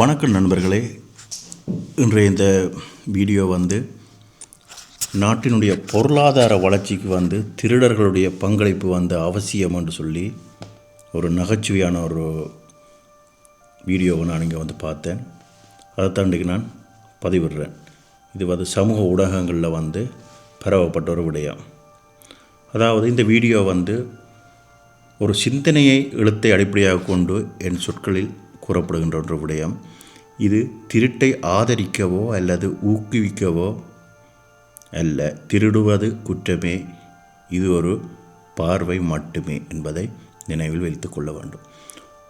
வணக்கம் நண்பர்களே. இன்றைய இந்த வீடியோ வந்து நாட்டினுடைய பொருளாதார வளர்ச்சிக்கு வந்து திருடர்களுடைய பங்களிப்பு வந்து அவசியம் என்று சொல்லி ஒரு நகைச்சுவையான ஒரு வீடியோவை நான் இங்கே வந்து பார்த்தேன். அதை தாண்டிக்கு நான் பதிவிடுறேன். இது வந்து சமூக ஊடகங்களில் வந்து பரவப்பட்ட ஒரு விடயம். அதாவது இந்த வீடியோ வந்து ஒரு சிந்தனையை எழுத்தை அடிப்படையாக கொண்டு என் சொற்களில் கூறப்படுகின்ற ஒரு விடயம். இது திருட்டை ஆதரிக்கவோ அல்லது ஊக்குவிக்கவோ அல்ல. திருடுவது குற்றமே. இது ஒரு பார்வை மட்டுமே என்பதை நினைவில் வைத்து கொள்ள வேண்டும்.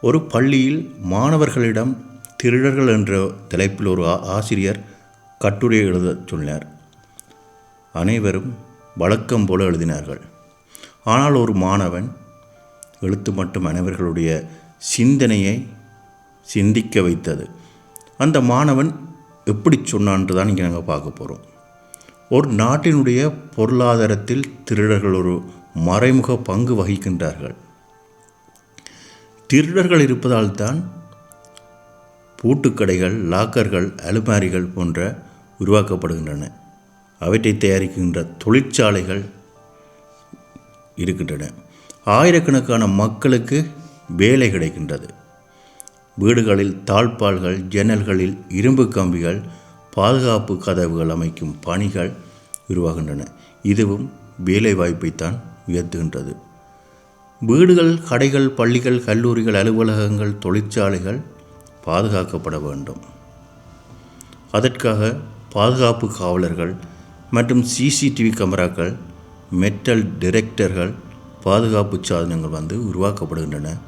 ஒரு பள்ளியில் மாணவர்களிடம் திருடர்கள் என்ற தலைப்பில் ஒரு ஆ- ஆசிரியர் கட்டுரை எழுதச் சொன்னார். அனைவரும் வழக்கம் போல எழுதினார்கள். ஆனால் ஒரு மாணவன் எழுத்து மட்டும் அனைவர்களுடைய சிந்தனையை சிந்திக்க வைத்தது. அந்த மாணவன் எப்படி சொன்னான்ட்டு தான் இங்கே நாங்கள் பார்க்க போகிறோம் ஒரு நாட்டினுடைய பொருளாதாரத்தில் திருடர்கள் ஒரு மறைமுக பங்கு வகிக்கின்றார்கள். திருடர்கள் இருப்பதால் தான் பூட்டுக்கடைகள் லாக்கர்கள் அலுமாரிகள் போன்ற உருவாக்கப்படுகின்றன. அவற்றை தயாரிக்கின்ற தொழிற்சாலைகள் இருக்கின்றன. ஆயிரக்கணக்கான மக்களுக்கு வேலை கிடைக்கின்றது. வீடுகளில் தாழ்பால்கள் ஜன்னல்களில் இரும்பு கம்பிகள் பாதுகாப்பு கதவுகள் அமைக்கும் பணிகள் உருவாகின்றன. இதுவும் வேலைவாய்ப்பைத்தான் உயர்த்துகின்றது. வீடுகள் கடைகள் பள்ளிகள் கல்லூரிகள் அலுவலகங்கள் தொழிற்சாலைகள் பாதுகாக்கப்பட வேண்டும். அதற்காக பாதுகாப்பு காவலர்கள் மற்றும் சிசிடிவி கேமராக்கள் மெட்டல் டிரெக்டர்கள் பாதுகாப்பு சாதனங்கள் வந்து உருவாக்கப்படுகின்றன.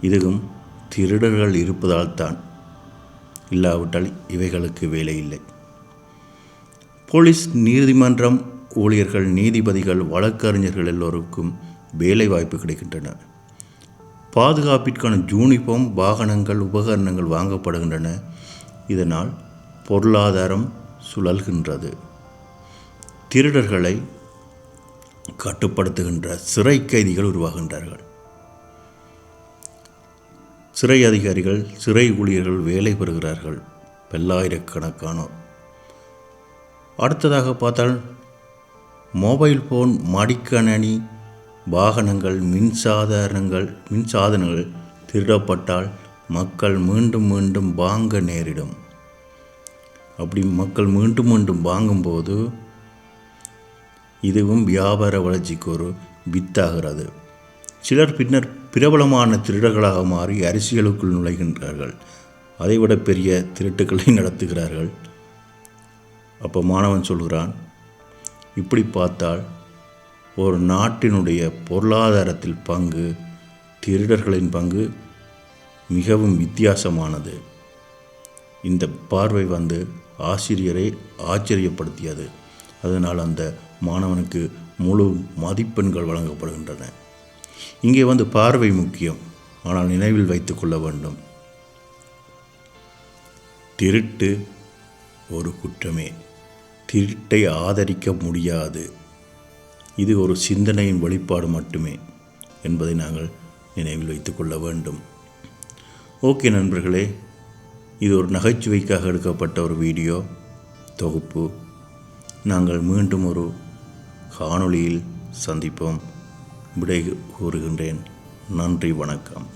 இதுவும் திருடர்கள் இருப்பதால் தான் இல்லாவிட்டால் இவைகளுக்கு வேலை இல்லை போலீஸ் நீதிமன்றம் ஊழியர்கள் நீதிபதிகள் வழக்கறிஞர்கள் எல்லோருக்கும் வேலை வாய்ப்பு கிடைக்கின்றன. பாதுகாப்பிற்கான யூனிஃபார்ம் வாகனங்கள் உபகரணங்கள் வாங்கப்படுகின்றன. இதனால் பொருளாதாரம் சுழல்கின்றது. திருடர்களை கட்டுப்படுத்துகின்ற சிறை கைதிகள் உருவாகின்றார்கள். சிறை அதிகாரிகள் சிறை ஊழியர்கள் வேலை பெறுகிறார்கள். பல்லாயிரக்கணக்கானோர். அடுத்ததாக பார்த்தால் மொபைல் ஃபோன் மடிக்கணனி வாகனங்கள் மின்சாதனங்கள் மின்சாதனங்கள் திருடப்பட்டால் மக்கள் மீண்டும் மீண்டும் வாங்க நேரிடும். அப்படி மக்கள் மீண்டும் மீண்டும் வாங்கும்போது இதுவும் வியாபார வளர்ச்சிக்கு ஒரு வித்தாகிறது. சிலர் பின்னர் பிரபலமான திருடர்களாக மாறி அரசியலுக்குள் நுழைகின்றார்கள். அதைவிட பெரிய திருட்டுக்களை நடத்துகிறார்கள். அப்போ மாணவன் சொல்கிறான் இப்படி பார்த்தால் ஒரு நாட்டினுடைய பொருளாதாரத்தில் பங்கு திருடர்களின் பங்கு மிகவும் வித்தியாசமானது. இந்த பார்வை வந்து ஆசிரியரை ஆச்சரியப்படுத்தியது. அதனால் அந்த மாணவனுக்கு முழு மதிப்பெண்கள் வழங்கப்படுகின்றன. இங்கே வந்து பார்வை முக்கியம். ஆனால் நினைவில் வைத்துக் கொள்ள வேண்டும். திருட்டு ஒரு குற்றமே. திருட்டை ஆதரிக்க முடியாது. இது ஒரு சிந்தனையின் வெளிப்பாடு மட்டுமே என்பதை நாங்கள் நினைவில் வைத்துக் கொள்ள வேண்டும். ஓகே நண்பர்களே இது ஒரு நகைச்சுவைக்காக எடுக்கப்பட்ட ஒரு வீடியோ தொகுப்பு. நாங்கள் மீண்டும் ஒரு காணொளியில் சந்திப்போம். விடை கூறுகின்றேன் நன்றி வணக்கம்.